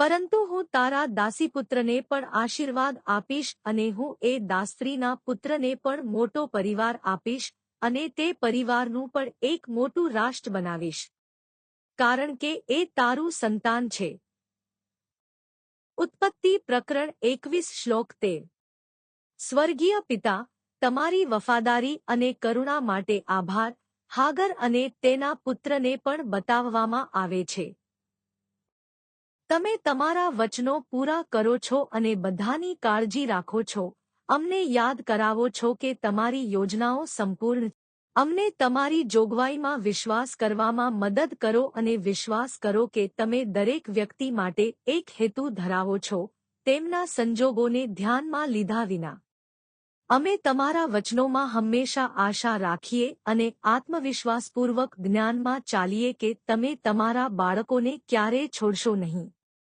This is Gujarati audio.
પરંતુ હું તારા દાસીપુત્રને પણ આશીર્વાદ આપીશ અને હું એ દાસ્ત્રીના પુત્રને પણ મોટો પરિવાર આપીશ અને તે પરિવારનું પણ એક મોટું રાષ્ટ્ર બનાવીશ. કારણ કે એ તારું સંતાન છે. ઉત્પત્તિ પ્રકરણ એકવીસ શ્લોક તેર. સ્વર્ગીય પિતા, તમારી વફાદારી અને કરુણા માટે આભાર. હાગર અને તેના પુત્રને પણ બતાવવામાં આવે છે. તમે તમારા વચનો પૂરા કરો છો અને બધાની કાળજી રાખો છો. અમને યાદ કરાવો છો કે તમારી યોજનાઓ સંપૂર્ણ અમને તમારી જોગવાઈમાં વિશ્વાસ કરવામાં મદદ કરો અને વિશ્વાસ કરો કે તમે દરેક વ્યક્તિ માટે એક હેતુ ધરાવો છો. તેમના સંજોગોને ધ્યાનમાં લીધા વિના. અમે તમારા વચનોમાં હંમેશા આશા રાખીએ અને આત્મવિશ્વાસપૂર્વક જ્ઞાનમાં ચાલીએ કે તમે તમારા બાળકોને ક્યારેય છોડશો નહીં.